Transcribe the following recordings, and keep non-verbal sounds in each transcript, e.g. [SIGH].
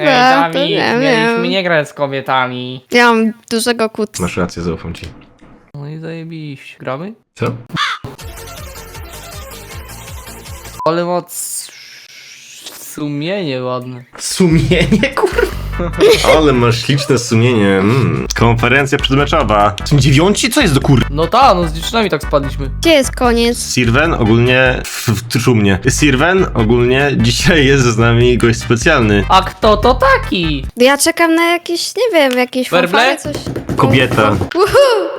Ej, to Dawid, nie mieliśmy wiem. nie grać z kobietami. Ja mam dużego kuta. Masz rację, zaufam ci. No i zajebiście. Gramy? Co? Ale ma c- sumienie ładne. Sumienie, kurwa. [LAUGHS] Ale masz śliczne sumienie. Mm. Konferencja przedmeczowa. Są dziewiąci? Co jest do kur... No ta, no z dziewczynami tak spadliśmy. Gdzie jest koniec? Sirwen ogólnie w, w szumnie. Sirwen ogólnie dzisiaj jest z nami gość specjalny. A kto to taki? Ja czekam na jakieś, nie wiem, jakieś Werble? fanfary, coś. Kobieta.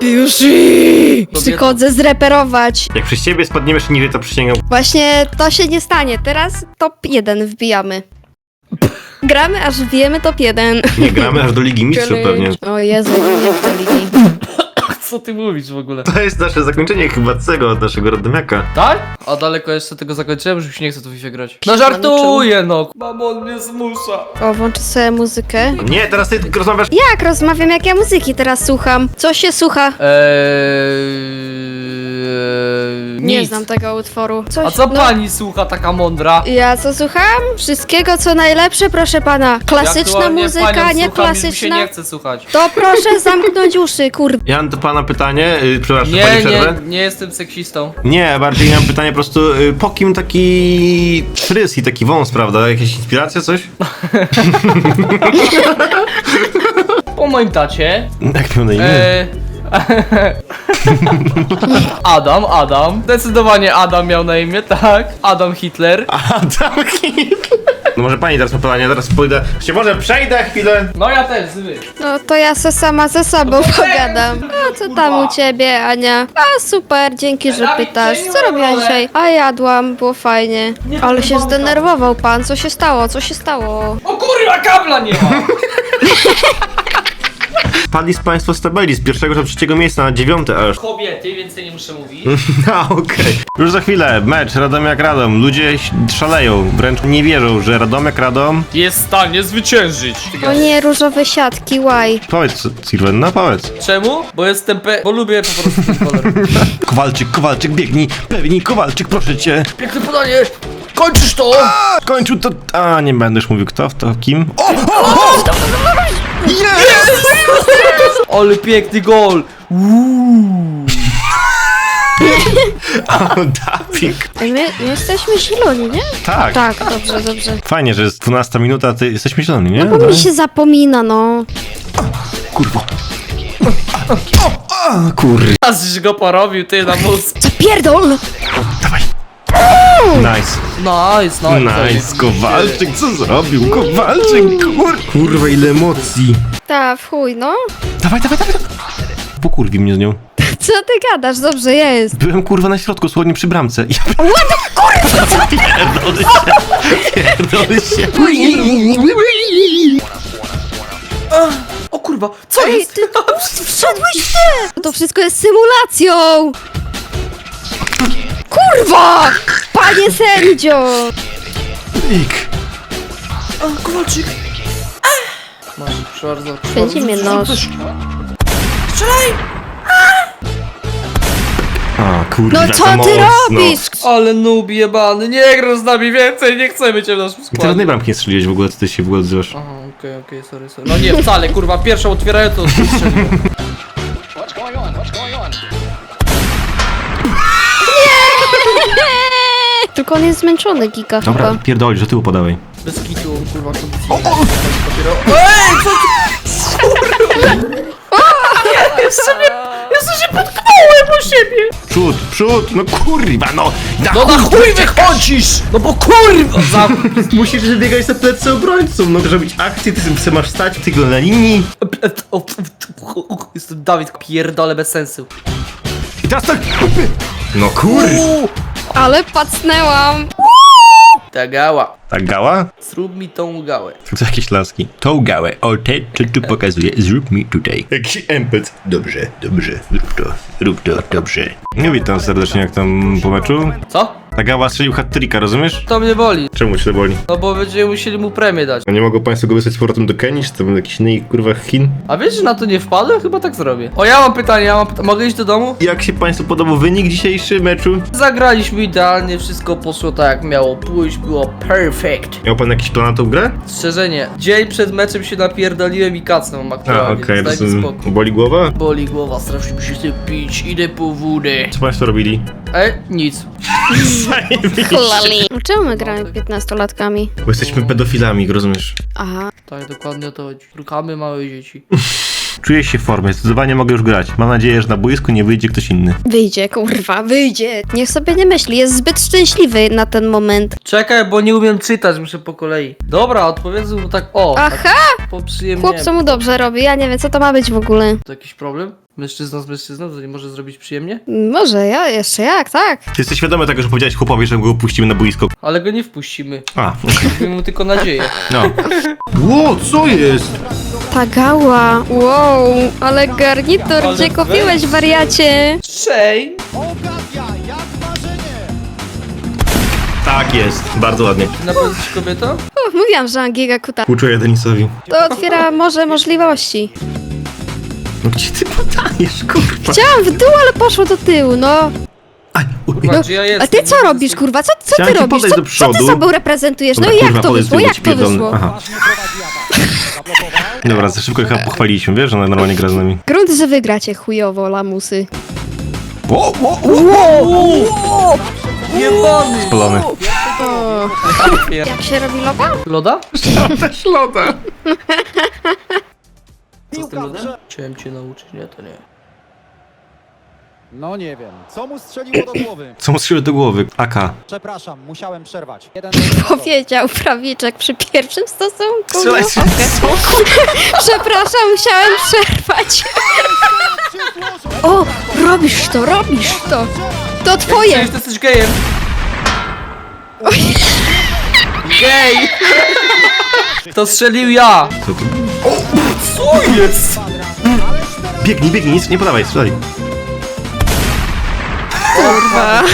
Już Kobieta. przychodzę zreperować. Jak przez ciebie spadniemy jeszcze niżej, to przysięgam. Właśnie to się nie stanie. Teraz top 1 wbijamy. [LAUGHS] Gramy, aż wbijemy top 1. Nie gramy aż do Ligi Mistrzów pewnie. O Jezu, nie tej ligi. Co ty mówisz w ogóle? To jest nasze zakończenie chyba tego naszego rodomiaka. Tak? A daleko jeszcze tego zakończyłem, że już nie chcę tu w FIFA grać. No żartuję no! Mamo, on mnie zmusza. O, włączę sobie muzykę. Nie, teraz ty rozmawiasz. Jak rozmawiam, jak ja muzyki teraz słucham? Co się słucha? Eee... Nie znam tego utworu. Coś, A co no, pani słucha taka mądra? Ja co słucham? Wszystkiego co najlepsze, proszę pana. Klasyczna Aktualnie muzyka, panią nie słucham, już Mi się klasyczna. nie chce słuchać. To proszę [LAUGHS] zamknąć uszy, kurde. Ja mam do pana pytanie, yy, przepraszam, Nie, pani nie, przerwę. nie jestem seksistą. Nie, bardziej mam pytanie po prostu, y, po kim taki fryz i taki wąs, prawda? Jakaś inspiracja, coś? [LAUGHS] [LAUGHS] Po moim tacie. Jak miał na imię? E... [LAUGHS] Adam, Adam. Zdecydowanie Adam miał na imię, tak. Adam Hitler. Adam Hitler. No może pani teraz ma pytanie, teraz pójdę. Się może przejdę chwilę. No ja też, zły. No to ja se sama ze sobą pogadam. A co tam u ciebie, Ania? A super, dzięki, że pytasz. Co robiłaś dzisiaj? A jadłam, było fajnie. Nie Ale się zdenerwował pan, co się stało? Co się stało? O kurwa, kabla nie ma! [LAUGHS] Padli z państwo z tabeli z pierwszego do trzeciego miejsca na dziewiąte aż. [LAUGHS] Kobiety, więcej nie muszę mówić. [LAUGHS] A, okej. Już za chwilę, mecz Radomiak Radom. Ludzie szaleją, wręcz nie wierzą, że Radomiak Radom... Jest w stanie zwyciężyć. O nie, różowe siatki, why? Powiedz, Sirwen, no powiedz. Czemu? Bo jestem pe... Bo lubię po prostu ten kolor. [LAUGHS] Kowalczyk, Kowalczyk, biegnij, pewnie Kowalczyk, proszę cię. Piękne podanie! Kończysz to! Kończył to... A, nie będę już mówił kto, to kim. O, o, o! Jest! Ale piękny gol! Uuu. O, Dapik. Ej, My, my jesteśmy zieloni, nie? Tak. Tak, dobrze, dobrze. Fajnie, że jest 12 minuta, a ty jesteśmy zieloni, nie? Bo mi się zapomina, no. Kurwa. O, kur... Aż go porobił, ty na mózg. Zapierdol! Dawaj. Nice. Nice, nice. Nice, Kowalczyk, co zrobił? Kowalczyk, kur... Kurwa, ile emocji. Ta, w chuj, no. Dawaj, dawaj, dawaj. Pokurwi mnie z nią. Co ty gadasz? Dobrze jest. Byłem kurwa na środku, słodnie przy bramce. Ja... Kurwa! Pierdolę się. Pierdolę się. O kurwa, co Ej, jest? ty wszedłeś w te! To wszystko jest symulacją! Kurwa! Panie sędzio! Pik. O, Kowalczyk. Masz, proszę Będzie mnie nóż. Strzelaj! A, kurwa, No co to ty mocno. robisz? Ale noob jebany, nie grasz z nami więcej, nie chcemy cię w naszym Ty składzie. żadnej bramki nie strzeliłeś w ogóle, co ty się w ogóle odzywasz. Aha, okej, okej, sorry, sorry. No nie, wcale, kurwa, pierwszą otwierają to strzeliłem. Tylko on jest zmęczony, Giga Dobra, chyba. pierdolisz, że tyłu podałej. Bez kitu, kurwa, kondycji. O, o! Ej, co ty? [LAUGHS] Kurwa! Jeszcze mnie, jeszcze się potknąłem o siebie! Przód, przód, no kurwa, no! Na No na chuj wychodzisz! No bo kurwa! [LAUGHS] Za... Musisz wybiegać za plecy obrońców, no zrobić akcję, ty sobie masz stać tylko na linii. Jestem Dawid, pierdolę bez sensu. I teraz tak... No kur... Ale pacnęłam! Ta gała. Tak gała? Zrób mi tą gałę. To jakieś laski. Tą gałę, o te, co tu pokazuje, zrób mi tutaj. Jakiś empet. Dobrze, dobrze, rób to, rób to, dobrze. No witam serdecznie, jak tam po meczu? Co? Ta gała strzelił hat-tricka, rozumiesz? To mnie boli. Czemu cię to boli? No bo będziemy musieli mu premię dać. A nie mogą państwo go wysłać z powrotem do Kenii, czy tam jakiś innej kurwa Chin? A wiesz, że na to nie wpadłem? Chyba tak zrobię. O, ja mam pytanie, ja mam pytanie. Mogę iść do domu? Jak się państwu podobał wynik dzisiejszy meczu? Zagraliśmy idealnie, wszystko poszło tak jak miało pójść, było perfect. Miał pan jakiś plan na tą grę? Szczerze nie. Dzień przed meczem się napierdoliłem i kacnę A, aktualnie, okej, daj mi rozumiem. spokój. Boli głowa? Boli głowa, strasznie mi się chce pić, idę po wódę. Co państwo robili? E, nic. Cholali. Czemu my gramy 15-latkami? Bo jesteśmy pedofilami, rozumiesz? Aha. Tak, dokładnie o to chodzi. Rukamy małe dzieci. [LAUGHS] Czuję się w formie, zdecydowanie mogę już grać. Mam nadzieję, że na boisku nie wyjdzie ktoś inny. Wyjdzie, kurwa, wyjdzie. Niech sobie nie myśli, jest zbyt szczęśliwy na ten moment. Czekaj, bo nie umiem czytać, muszę po kolei. Dobra, odpowiedzmy mu tak, o, Aha, tak po chłopco mu dobrze robi, ja nie wiem, co to ma być w ogóle. To jakiś problem? Mężczyzna z mężczyzną, to nie może zrobić przyjemnie? Może, ja jeszcze jak, tak. Ty jesteś świadomy tego, że powiedziałeś chłopowi, że go opuścimy na boisko? Ale go nie wpuścimy. A, Dajmy mu tylko nadzieję. no. [LAUGHS] Ło, co jest? Ta gała, wow, ale garnitur, Ale gdzie kupiłeś, wariacie? Shane! Tak jest, bardzo ładnie. Ty na pewno jesteś kobietą? O, mówiłam, że mam giga kuta. Współczuję Denisowi. To otwiera może możliwości. No gdzie ty podajesz, kurwa? Chciałam w dół, ale poszło do tyłu, no. Aj, uj, Kurwa, gdzie ja A ty co robisz, kurwa? Co, co ty ci robisz? podejść Co, do co ty przodu. sobą reprezentujesz? No Dobra, i jak kurwa, to podejdź wyszło? Jak ci to wyszło? Aha. Dobra, za szybko ich chyba pochwaliliśmy, wiesz, że ona normalnie gra z nami. Grunt, że wygracie chujowo, lamusy. O, o, o, Jebany! Spalony. O, jak się robi loga? Loda? Też loda. Co z tym lodem? Chciałem cię nauczyć, nie, to nie. No nie wiem. Co mu strzeliło do głowy? Co mu strzelił do głowy? AK. Przepraszam, musiałem przerwać. Jeden Powiedział prawiczek przy pierwszym stosunku. Strzelaj No, się. okej. [LAUGHS] Przepraszam, musiałem przerwać. [LAUGHS] O, robisz to, robisz to. To twoje. Przecież ty jesteś gejem! Gej! To strzelił ja! Co tu? Co jest? Biegnij, biegnij, nic nie podawaj, strzelaj. Kurwa.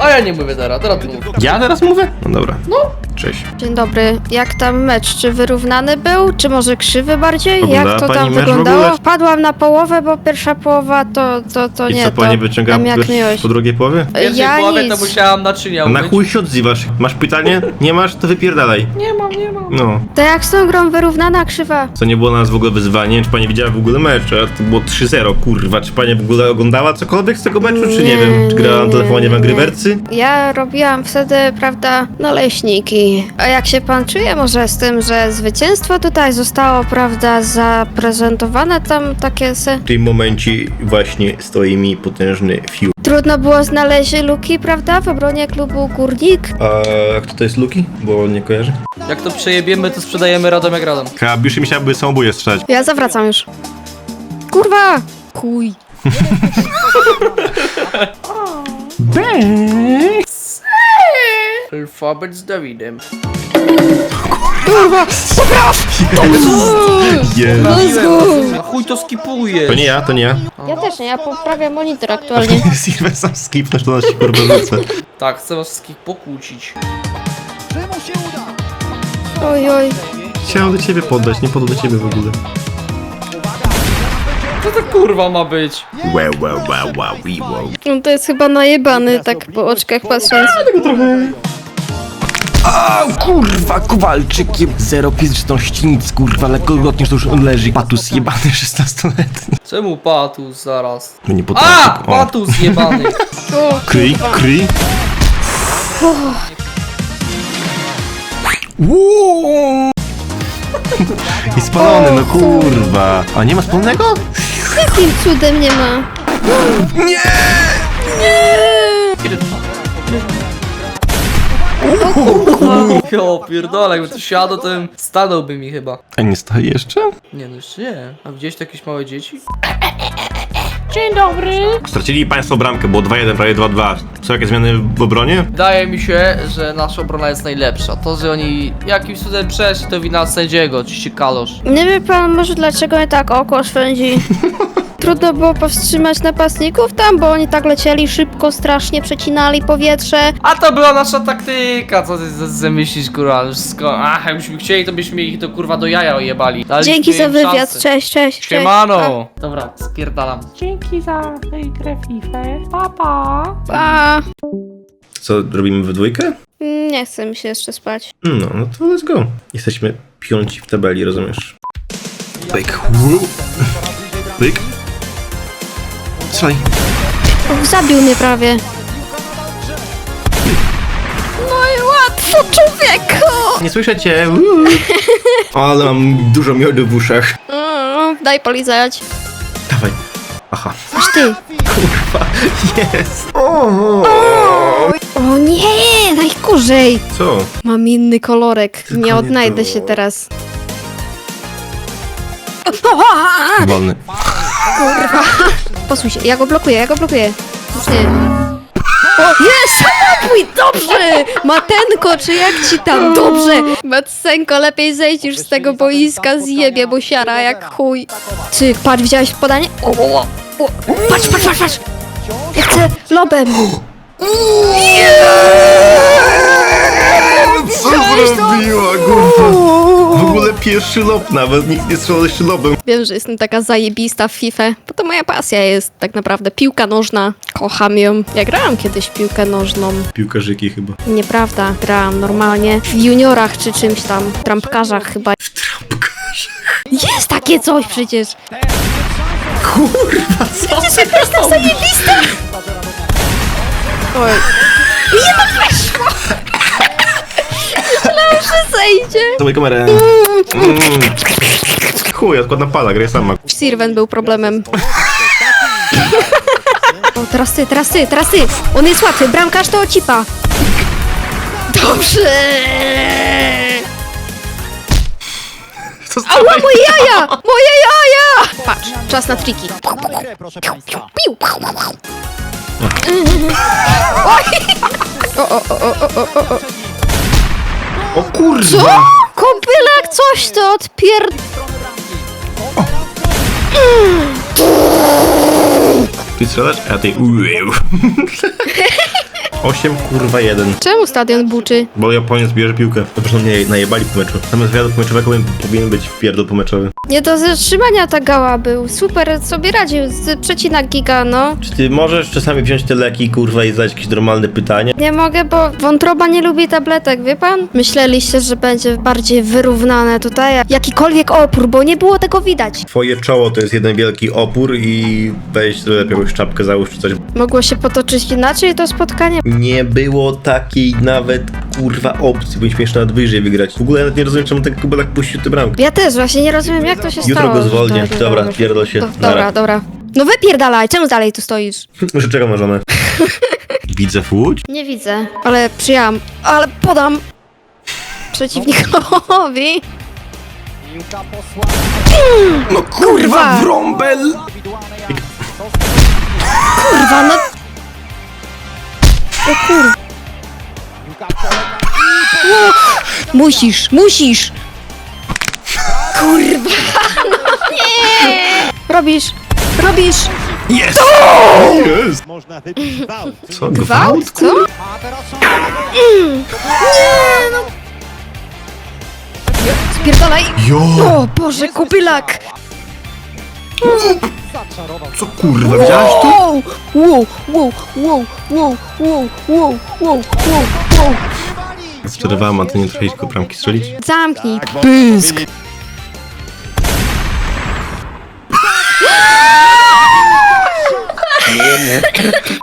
A ja nie mówię teraz, teraz ty mów. Ja teraz mówię? No dobra. No. Cześć. Dzień dobry. Jak tam mecz? Czy wyrównany był? Czy może krzywy bardziej? Oglądała Jak to pani tam mecz w wyglądało? ogóle? Padłam na połowę, bo pierwsza połowa to, to, to I nie co, to. pani wyciąga tam jak miłość. po drugiej połowie? W pierwszej Ja połowie to nic. musiałam naczynia Na umyć. chuj się odzywasz. Masz pytanie? Nie masz? To wypierdalaj. Nie mam, nie mam. No. To jak z tą grą wyrównana krzywa? Co nie było dla nas w ogóle wyzwanie? Czy pani widziała w ogóle mecz? A to było 3-0, kurwa. Czy pani w ogóle oglądała cokolwiek z tego meczu, czy nie, wiem? Czy grała na telefonie w Angry Birdsy? Ja robiłam wtedy, prawda, naleśniki. A jak się pan czuje może z tym, że zwycięstwo tutaj zostało, prawda, zaprezentowane tam takie se... W tym momencie właśnie stoi mi potężny fiu. Trudno było znaleźć luki, prawda, w obronie klubu Górnik? A kto to jest Luki? Bo nie kojarzy. Jak to przejebiemy, to sprzedajemy radom jak radom. Kabiusz myślałby samobójnie strzelać. Ja zawracam już. Kurwa! [LAUGHS] Kuj. Alfabet z Dawidem. Kurwa! Jest. Let's go! A chuj to skipuje. To nie ja, to nie ja. Ja też nie, ja poprawiam monitor aktualnie. Silver sam skipnąć, to nas się kurwa rzucę. Tak, chcę was wszystkich pokłócić. Oj, oj. Chciałem do ciebie poddać, nie podał do ciebie w ogóle. Co to kurwa ma być? Wow, wow, wow, wow, wow. No to jest chyba najebany, tak po oczkach patrząc. Au, kurwa, Kowalczykiem. Zero fizyczności, nic, kurwa, lekko lotniesz, to już leży. Patus jebany [LAUGHS] 16-letni. Czemu patus zaraz? No nie A! potrafię. O, Patus jebany. O, Kryj, kryj. Uuu. [LAUGHS] I spalony, no kurwa. A nie ma spalonego? jakim cudem nie ma? Nie! Kiedy... Jo, pierdolę, jakby to siadło, to bym stanąłby mi chyba. A nie stoi jeszcze? Nie no, jeszcze nie. A widziałeś tu jakieś małe dzieci? Stracili państwo bramkę, było 2-1, prawie 2-2. Są jakieś zmiany w obronie? Wydaje mi się, że nasza obrona jest najlepsza. To, że oni jakimś cudem przeszli, to wina sędziego, oczywiście Kalosz. Nie wie pan może dlaczego mnie tak oko szwędzi? [LAUGHS] trudno było powstrzymać napastników tam, bo oni tak lecieli szybko, strasznie przecinali powietrze. A to była nasza taktyka, co ty z- zamyślisz, kurwa, wszystko. Ach, jakbyśmy chcieli, to byśmy ich to kurwa do jaja ojebali. Daliśmy Dzięki za im wywiad, szansę. cześć, cześć, cześć. Siemano! Dobra, spierdalam. Dzięki za tę grę FIFA. Pa, pa. A, Co, robimy we dwójkę? nie chcę mi się jeszcze spać. No, no to let's go. Jesteśmy piąci w tabeli, rozumiesz? Pyk. Pyk. Strzelaj. Zabił mnie prawie. No i łatwo, człowieku! Nie słyszę cię. Uuu. [LAUGHS] Ale mam dużo miodu w uszach. Mm, daj polizać. Dawaj. Aha. Aż ty. Kurwa. Jest. O nie, najgorzej. Co? Mam inny kolorek. Tylko Nie nie odnajdę to. się teraz. Wolny. Posuń się, ja go blokuję, ja go blokuję. Już nie. O, jest! Mój, dobrze! Matenko, czy jak ci tam? Dobrze! Matsenko, lepiej zejdź już z tego boiska, zjebie, bo siara jak chuj. Ty, patrz, widziałeś podanie? O, o, o. Patrz, patrz, patrz, patrz! Ja chcę lobem! Co zrobiła, kurwa? W ogóle pierwszy lob nawet, nikt nie strzelał jeszcze lobem. Wiem, że jestem taka zajebista w FIFA, bo to moja pasja jest tak naprawdę piłka nożna. Kocham ją. Ja grałam kiedyś w piłkę nożną. Piłkarzyki chyba. Nieprawda, grałam normalnie w juniorach czy czymś tam, trampkarzach chyba. W trampkarzach. Jest takie coś przecież! Kurwa, co? Jestem zajebista! Oj. Nie no weszło! Że zejdzie. Dawaj kamerę. Mm. Chuj, odkład na pala, graj sama. Sirven był problemem. O, teraz ty, teraz ty, teraz ty! On jest łatwy, bramkarz to ocipa! Dobrze! Co Ała, moje jaja! Moje jaja! Patrz, czas na triki. Na grę, proszę państwa. Piu! Oj! O, o, o, o, o, o, o. O kurwa! Co? Kąpylek coś to odpier... Ty strzelasz, a ty ujeł. [LAUGHS] 8 kurwa 1. Czemu stadion buczy? Bo Japoniec bierze piłkę. Zresztą mnie najebali po meczu. Zamiast wywiadu pomeczowego powinien- być wpierdol pomeczowy. Nie do zatrzymania ta gała był. Super sobie radził z przecina giga, no. Czy ty możesz czasami wziąć te leki kurwa i zadać jakieś normalne pytanie? Nie mogę, bo wątroba nie lubi tabletek, wie pan? Myśleliście, że będzie bardziej wyrównane tutaj, jakikolwiek opór, bo nie było tego widać. Twoje czoło to jest jeden wielki opór i weź lepiej jakąś czapkę załóż czy coś. Mogło się potoczyć inaczej to spotkanie? Nie było takiej nawet kurwa opcji, powinniśmy jeszcze nawet wyżej wygrać. W ogóle nawet nie rozumiem czemu ten kubelak puścił tę bramkę. Ja też właśnie nie rozumiem, jak to się Jutro stało. go że zwolnię. tak nie Dobra, pierdol się. Do, Nara. dobra, dobra. No wypierdalaj, czemu dalej tu stoisz? [LAUGHS] [LAUGHS] Może czekam na żonę. Widzę w łódź? Nie widzę, ale przyjęłam, ale podam przeciwnikowi. Piłka. No Kurwa! wrąbel! Indywidualnej akcji. Kurwa, no o kur... Polega Musisz, musisz! Kurwa, no nie! Robisz, robisz! Jest! Jest! Można wybić gwałt. Co? Gwałt, co? Nie, no... Spierdalaj! Jo! O Boże, kupylak! Co kurwa, widziałaś to? Wow, wow, wow, wow, wow, wow, wow, wow, wow, wow. Zczerowałem, a ty nie trafiłeś tylko bramki strzelić? Zamknij pysk!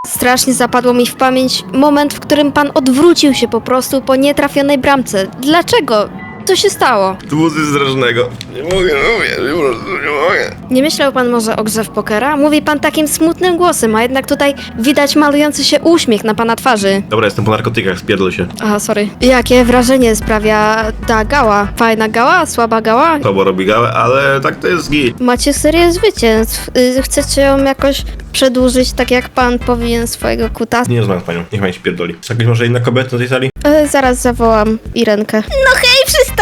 Strasznie zapadło mi w pamięć moment, w którym pan odwrócił się po prostu po nietrafionej bramce. Dlaczego? Co się stało? To było coś strasznego. Nie mogę, mówię, po prostu nie mogę. Nie myślał pan może o grze w pokera? Mówi pan takim smutnym głosem, a jednak tutaj widać malujący się uśmiech na pana twarzy. Dobra, jestem po narkotykach, spierdol się. Aha, sorry. Jakie wrażenie sprawia ta gała? Fajna gała? Słaba gała? To bo robi gałę, ale tak to jest git. Macie serię zwycięstw. Y, Chcecie ją jakoś przedłużyć, tak jak pan powinien swojego kuta? Nie rozmawiam z panią, niech pani spierdoli. Jakaś może inna kobieta na tej sali? Y, zaraz zawołam Irenkę. No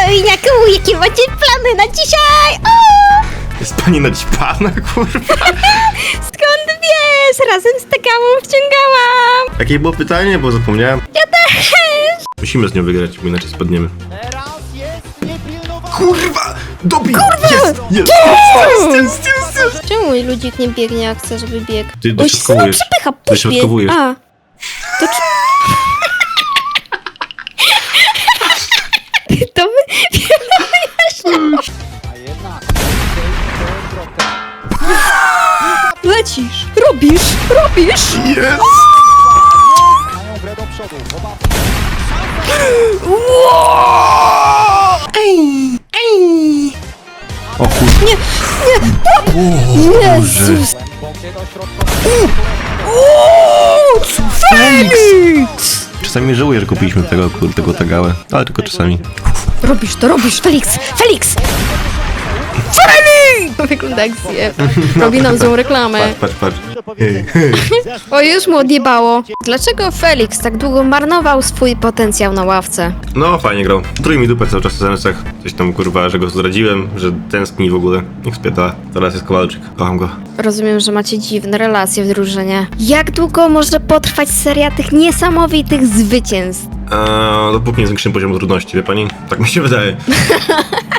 przystojniaku, jakie macie plany na dzisiaj? Jest pani naćpana, kurwa. [LAUGHS] Skąd wiesz? Razem z Tegałą wciągałam! Jakie było pytanie, bo zapomniałem. Ja też! Musimy z nią wygrać, bo inaczej spadniemy. Teraz jest niepilnowana. Kurwa! Dobij! Jest! Jest! Jest! Jest! Jest! Czemu mój ludzik nie biegnie, jak chce, żeby biegł? Ty się sama dośrodkowujesz. przepycha, puść mnie. Dośrodkowujesz. A. To czy... robisz, robisz! Jest! Przodu. Oba O kurwa. Jezus! głębokie do środka. Felix! Czasami żałuję, że kupiliśmy tego, tego tagałę. Ale tylko czasami. Robisz to, robisz, Felix! Felix! Felix! Wygląda jak zjeb. Robi nam złą reklamę. Patrz, patrz, patrz. O, już mu odjebało. Dlaczego Felix tak długo marnował swój potencjał na ławce? No, fajnie grał. Trój mi dupę cały czas w SMS-ach. Coś tam kurwa, że go zdradziłem, że tęskni w ogóle. Niech spieta. Teraz jest Kowalczyk. Kocham go. Rozumiem, że macie dziwne relacje w drużynie. Jak długo może potrwać seria tych niesamowitych zwycięstw? Eee, dopóki nie zwiększymy poziomu trudności, wie pani? Tak mi się wydaje. [LAUGHS]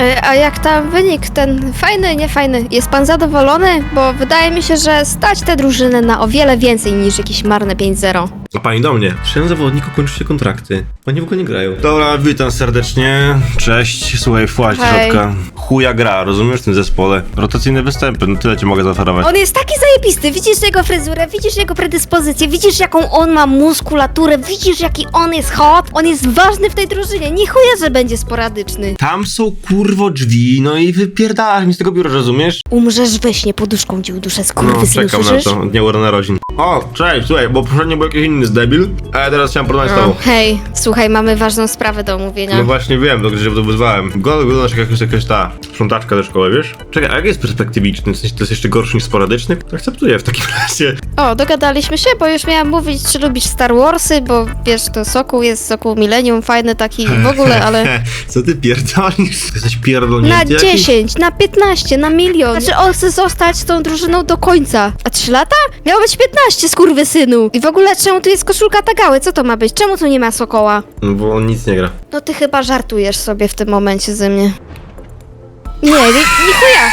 E, a jak tam wynik, ten fajny, niefajny? Jest pan zadowolony? Bo wydaje mi się, że stać tę drużynę na o wiele więcej niż jakieś marne 5-0. A pani do mnie. Trzem zawodników kończy się kontrakty. Oni w ogóle nie grają. Dobra, witam serdecznie. Cześć. Słuchaj, do Hej. środka. Chuja gra, rozumiesz w tym zespole? Rotacyjne występy, no tyle ci mogę zaoferować. On jest taki zajebisty, widzisz jego fryzurę, widzisz jego predyspozycję, widzisz jaką on ma muskulaturę, widzisz jaki on jest hot, on jest ważny w tej drużynie, nie chuja, że będzie sporadyczny. Tam są kurwo drzwi, no i wypierdalasz mi z tego biura, rozumiesz? Umrzesz we śnie, poduszką ci uduszę, No, skurwysynu, czekam na słyszysz? to, od dnia narodzin. O, cześć, słuchaj, bo poprzednio był jakiś inny debil, a ja teraz chciałem porozmawiać z O, tobą. hej, słuchaj, mamy ważną sprawę do omówienia. No właśnie wiem, do się to wyzwałem. Go wyglądasz jak jakaś, jakaś ta sprzątaczka ze szkoły, wiesz? Czekaj, a jak jest perspektywiczny? W sensie to jest jeszcze gorszy niż sporadyczny? To akceptuję w takim [LAUGHS] razie. O, dogadaliśmy się, bo już miałam mówić, czy lubisz Star Warsy, bo wiesz, to Sokół jest Sokół Millennium, fajny taki w ogóle, [LAUGHS] ale... Co ty pierdolisz? Jesteś Na pierdolnięty jakiś? 10, na 15, na milion. Znaczy on chce zostać z tą drużyną do końca. A 3 lata? Miało być 15, skurwysynu. I w ogóle czemu tu jest koszulka Tagały? Co to ma być? Czemu tu nie ma Sokoła? No bo on nic nie gra. No ty chyba żartujesz sobie w tym momencie ze mnie. Nie, nie, nie chuja.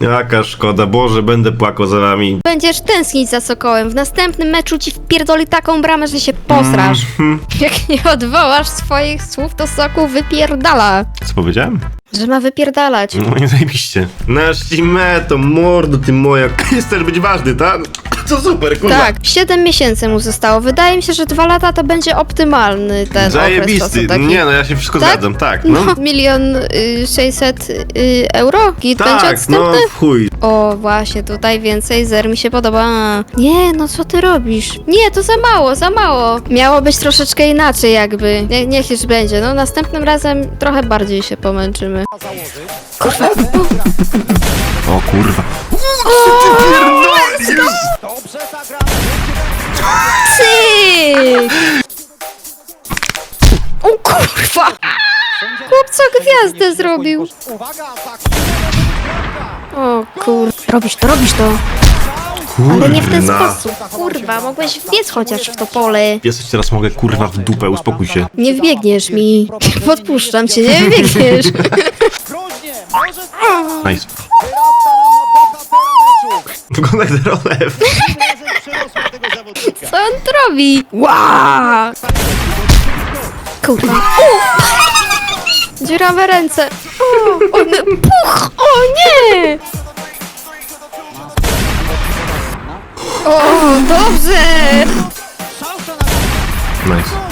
Jaka szkoda, Boże, będę płakał za wami. Będziesz tęsknić za Sokołem. W następnym meczu ci wpierdoli taką bramę, że się posrasz. Mhm. Jak nie odwołasz swoich słów, to Sokół wypierdala. Co powiedziałem? Że ma wypierdalać. No nie zajebiście. Nasz to mordo ty moja. Chcesz być ważny, tak? Co super, kurwa. Tak, 7 miesięcy mu zostało. Wydaje mi się, że 2 lata to będzie optymalny ten okres Zajebisty. taki. Nie no, ja się wszystko Tak? zgadzam, tak. No, No, [LAUGHS] milion y, 600 y, euro? Git będzie tak, no odstępny? w chuj. O, właśnie, tutaj więcej zer mi się podoba. Nie, no co ty robisz? Nie, to za mało, za mało. Miało być troszeczkę inaczej jakby. Nie, niech już będzie. No, następnym razem trochę bardziej się pomęczymy. O kurwa. Zagrane. Cyk! O kurwa! Chłopco gwiazdę zrobił. O kur... Robisz to, robisz to. Kurwa. Ale nie w ten sposób. Kurwa, mogłeś wbiec chociaż w to pole. Jesteś teraz mogę kurwa w dupę, uspokój się. Nie wbiegniesz mi. [LAUGHS] Podpuszczam cię, nie wbiegniesz. Nice. Wygląda jak razem tego zawodnika. Co on robi? Ła! Kurwa. U! Dziurawe ręce. O, on... Puch! O nie! O, dobrze! Nice.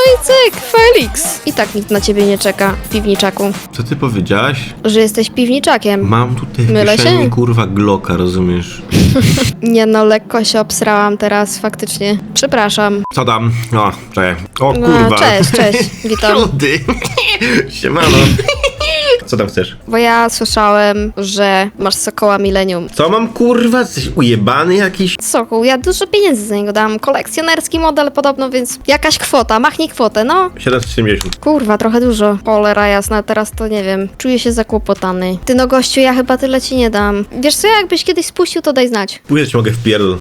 No i cyk, Felix. I tak nikt na ciebie nie czeka, piwniczaku. Co ty powiedziałaś? Że jesteś piwniczakiem. Mam tutaj w Mylę kieszeni się? kurwa Glocka, rozumiesz? [LAUGHS] Nie no, lekko się obsrałam teraz, faktycznie. Przepraszam. Co tam? O, czekaj. O No, kurwa. cześć, cześć, [LAUGHS] witam. Rudy. [LAUGHS] Siemano. Co tam chcesz? Bo ja słyszałem, że masz Sokoła Millennium. Co mam kurwa? Jesteś ujebany jakiś? Sokół, ja dużo pieniędzy za niego dam. Kolekcjonerski model podobno, więc jakaś kwota, machnij kwotę, no. 770. Kurwa, trochę dużo. Cholera jasna, teraz to nie wiem. Czuję się zakłopotany. Ty no gościu, ja chyba tyle ci nie dam. Wiesz co, jakbyś kiedyś spuścił, to daj znać. Pójdę ci mogę wpierdol.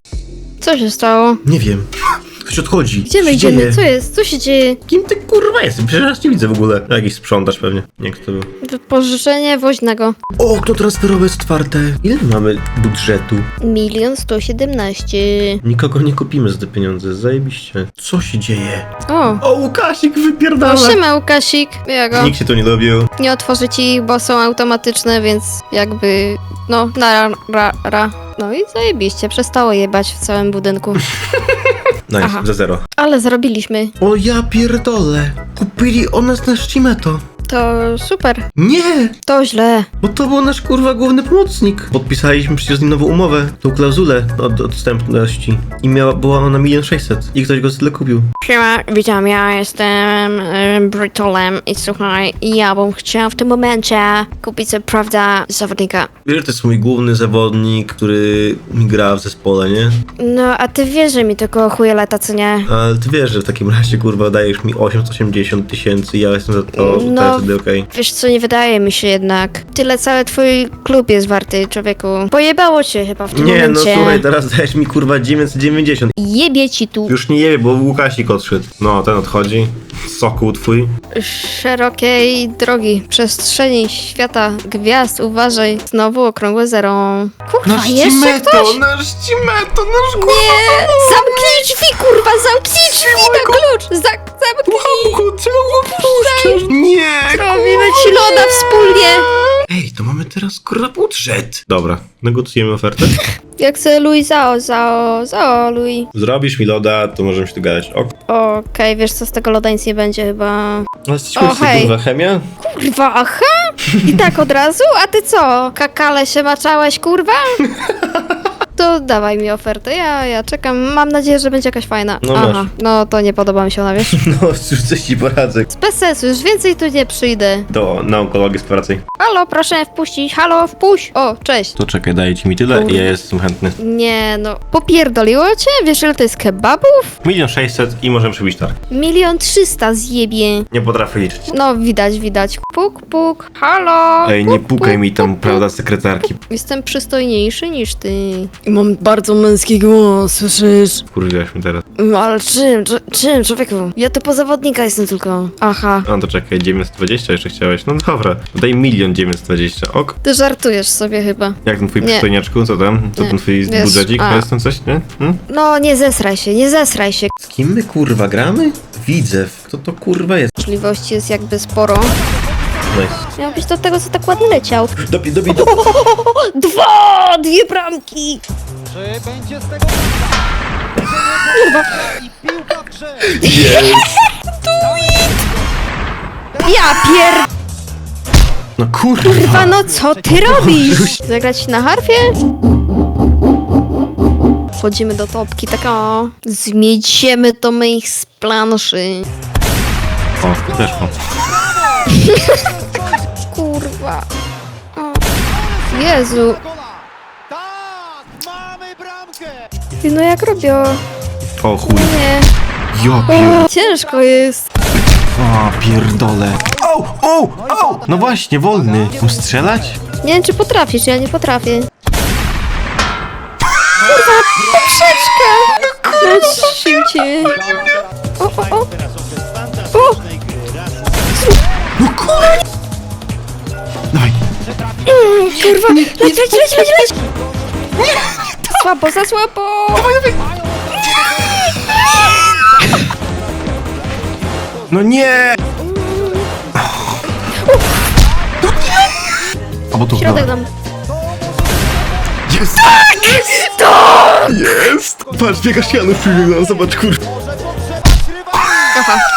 Co się stało? Nie wiem. Ktoś odchodzi. Gdzie my idziemy? Co jest? Co się dzieje? Kim ty kurwa jesteś? Przecież raz nie widzę w ogóle. Jakiś sprzątacz pewnie. Nie kto to był. Wypożyczenie woźnego. O, okno transferowe jest otwarte. Ile mamy budżetu? Milion sto siedemnaście. Nikogo nie kupimy za te pieniądze. Zajebiście. Co się dzieje? O, O, Łukasik wypierdala. no siema Łukasik. Ja go. Nikt się tu nie lubił. Nie otworzę ci ich, bo są automatyczne, więc jakby, no, na ra, ra. No i zajebiście, przestało jebać w całym budynku. [LAUGHS] Nice, Aha. za zero. Ale zrobiliśmy. O ja pierdolę. Kupili o nas na Steameto. To super. Nie! To źle. Bo to był nasz kurwa główny pomocnik. Podpisaliśmy przecież z nim nową umowę, tą klauzulę od odstępności. I miała, była ona na milion sześćset. I ktoś go tyle kupił. Siema, witam, ja jestem y, Brytolem i słuchaj, ja bym chciała w tym momencie kupić sobie, prawda, zawodnika. Wiesz, że to jest mój główny zawodnik, który mi gra w zespole, nie? No, a ty wiesz, że mi tylko chuje lata, co nie? Ale ty wiesz, że w takim razie kurwa dajesz mi 880 tysięcy i ja jestem za to, No. Wtedy okej. Wiesz co, nie wydaje mi się jednak. Tyle cały twój klub jest warty, człowieku. Pojebało cię chyba w tym Nie, no momencie. słuchaj, teraz dajesz mi kurwa 990. Jebie ci tu Już nie jebie, bo Łukasik odszedł. No, ten odchodzi. Sokół twój. szerokiej drogi, przestrzeni świata, gwiazd, uważaj. Znowu okrągłe zero. Kurwa, jeszcze ktoś? nasz Cimeto, nasz Nie! Zamknij drzwi, kurwa, zamknij drzwi na klucz! Za zamknij! czemu go puszczasz? Nie! Robimy ci loda wspólnie! Ej, to mamy teraz kurwa budżet. Dobra, negocjujemy ofertę. Jak chcę Louis zao, zao, zao, Louis. Zrobisz mi loda, to możemy się tu gadać. Ok. Okej, wiesz co, z tego loda nic nie będzie chyba. Ale jesteś O, hej. kurwa chemia? Kurwa, aha! I tak od razu? A ty co? Kakale się maczałeś, kurwa? [LAUGHS] To dawaj mi ofertę, ja, ja czekam. Mam nadzieję, że będzie jakaś fajna. No Aha, masz. no to nie podoba mi się ona, wiesz? [LAUGHS] No, już coś ci poradzę. Bez sensu, już więcej tu nie przyjdę. Do, na onkologię z pracy. Halo, proszę wpuścić, halo, wpuść! O, cześć. To czekaj, daję ci mi tyle i ja jestem chętny. Nie no, popierdoliło cię? Wiesz ile to jest kebabów? Milion sześćset i możemy przybić targ. Milion trzysta zjebie. Nie potrafię liczyć. No, widać, widać. Puk, puk, halo! Ej, nie puk, pukaj puk, mi tam, puk, puk. prawda, sekretarki. Jestem przystojniejszy niż ty. Mam bardzo męski głos, słyszysz? Kurwiaś mi teraz. No, Ale czym, Cz- czym, człowieku? Ja to po zawodnika jestem tylko. Aha. A to czekaj, 920 jeszcze chciałeś? No dobra, daj milion 920, ok. Ty żartujesz sobie chyba. Jak ten twój Nie. przystojniaczku, co tam? Co Nie. ten twój Wiesz, budżecik? a. To jest tam coś, nie? Hmm? No, nie zesraj się, nie zesraj się. Z kim my kurwa gramy? Widzew. Kto to kurwa jest? Możliwości jest jakby sporo. Nice. Miał być do tego, co tak ładnie leciał. Dobij, dobij, dobij. [LAUGHS] Dwa! Dwie bramki! Czy będzie z tego Kurwa! I piłka w grze! Ja pier... No kurwa. Kurwa, no co ty robisz? Zagrać na harfie? Wchodzimy do topki, tak o. Zmieciemy to my ich z planszy. O, weszło. [LAUGHS] Kurwa. O. Jezu. Gola! Tak! Mamy bramkę! Ty, no jak robię? O chuj. Nie. Ja pier... O, ciężko jest. O, pierdolę. O, o, o! No właśnie, wolny. Mam strzelać? Nie wiem, czy potrafisz, ja nie potrafię. Kurwa, poprzeczka! No, cię. Dawaj. kurwa, leć, leć, leć, leć, leć! Słabo, za słabo! No nie! A bo tu Środek dam. Jest! Jest! Patrz, biegasz Janusz przybiegł, zobacz kurwa.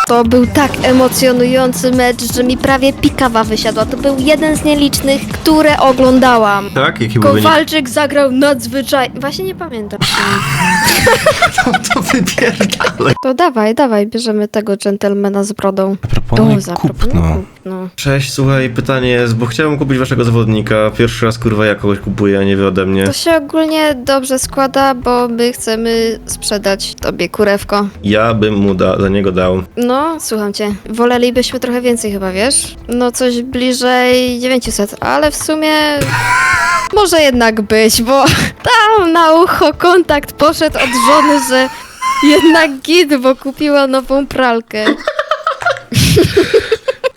To był tak emocjonujący mecz, że mi prawie pikawa wysiadła. To był jeden z nielicznych, które oglądałam. Tak? Jaki był wynik? Kowalczyk zagrał nadzwyczajnie. Właśnie nie pamiętam. [LAUGHS] To wypierdalaj. To dawaj, dawaj, bierzemy tego dżentelmena z brodą. Proponuj O, zaproponuj kupno. Cześć, słuchaj, pytanie jest, bo chciałem kupić waszego zawodnika. Pierwszy raz kurwa ja kogoś kupuję, a nie wy ode mnie. To się ogólnie dobrze składa, bo my chcemy sprzedać tobie kurewko. Ja bym mu da, za niego dał. No, słucham cię. Wolelibyśmy trochę więcej chyba, wiesz? No coś bliżej 900, ale w sumie może jednak być, bo [LAUGHS] tam na ucho kontakt poszedł od żony, że jednak git, bo kupiła nową pralkę. [LAUGHS]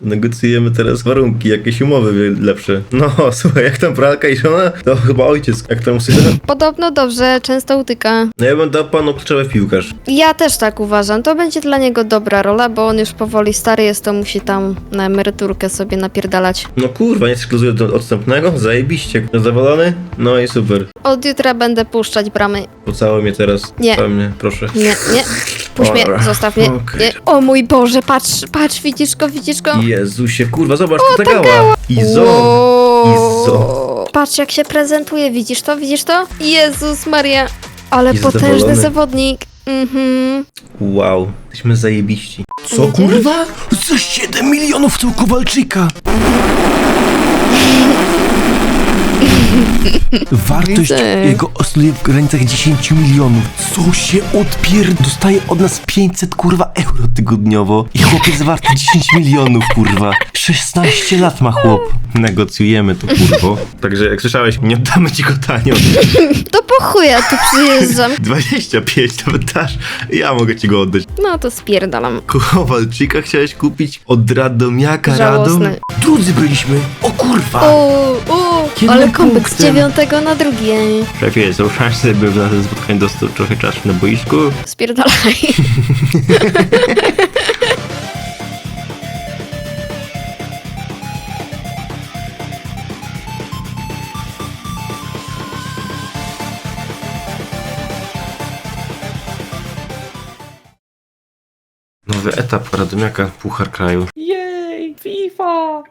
Negocjujemy teraz warunki, jakieś umowy lepsze. No, [LAUGHS] słuchaj, jak tam pralka i żona, to chyba ojciec, jak tam syna. Podobno dobrze, często utyka. No ja bym dał panu kluczowy piłkarz. Ja też tak uważam. To będzie dla niego dobra rola, bo on już powoli stary jest, to musi tam na emeryturkę sobie napierdalać. No kurwa, nie skluzuje do odstępnego? Zajebiście. Zadowolony? No i super. Od jutra będę puszczać bramy. Pocałuj mnie teraz. Nie. Całuj mnie, proszę. Nie, nie. Puść mnie, Dobra. zostaw mnie. Okej. Nie. O mój Boże, patrz, patrz, widzisz go, widzisz go? Jezusie, kurwa, zobacz, to ta gała. Izo. Izo. Patrz jak się prezentuje, widzisz to, widzisz to? Jezus Maria, ale Jest potężny zadowolony. zawodnik. Mhm. Wow, jesteśmy zajebiści. Co kurwa? Za 7 milionów tu Kowalczyka! [LAUGHS] Wartość Widzę. jego oscyluje w granicach 10 milionów. Co się odpier... Dostaje od nas 500 kurwa euro tygodniowo. I chłopiec warty 10 milionów kurwa. 16 lat ma chłop. Negocjujemy to, kurwo. Także jak słyszałeś, nie oddamy ci go tanio. To po chuja tu przyjeżdżam. 25 nawet dasz, ja mogę ci go oddać. No to spierdalam. Kowalczyka chciałeś kupić od Radomiaka Radom? Żałosne. Drudzy byliśmy. O kurwa! O, o, Jednym ale kombek z dziewiątego na drugie. Szefie, są szanse, bym na to spotkanie dostał trochę czasu na boisku. Spierdalaj. Nowy etap Radomiaka, Puchar Kraju. Jej, FIFA!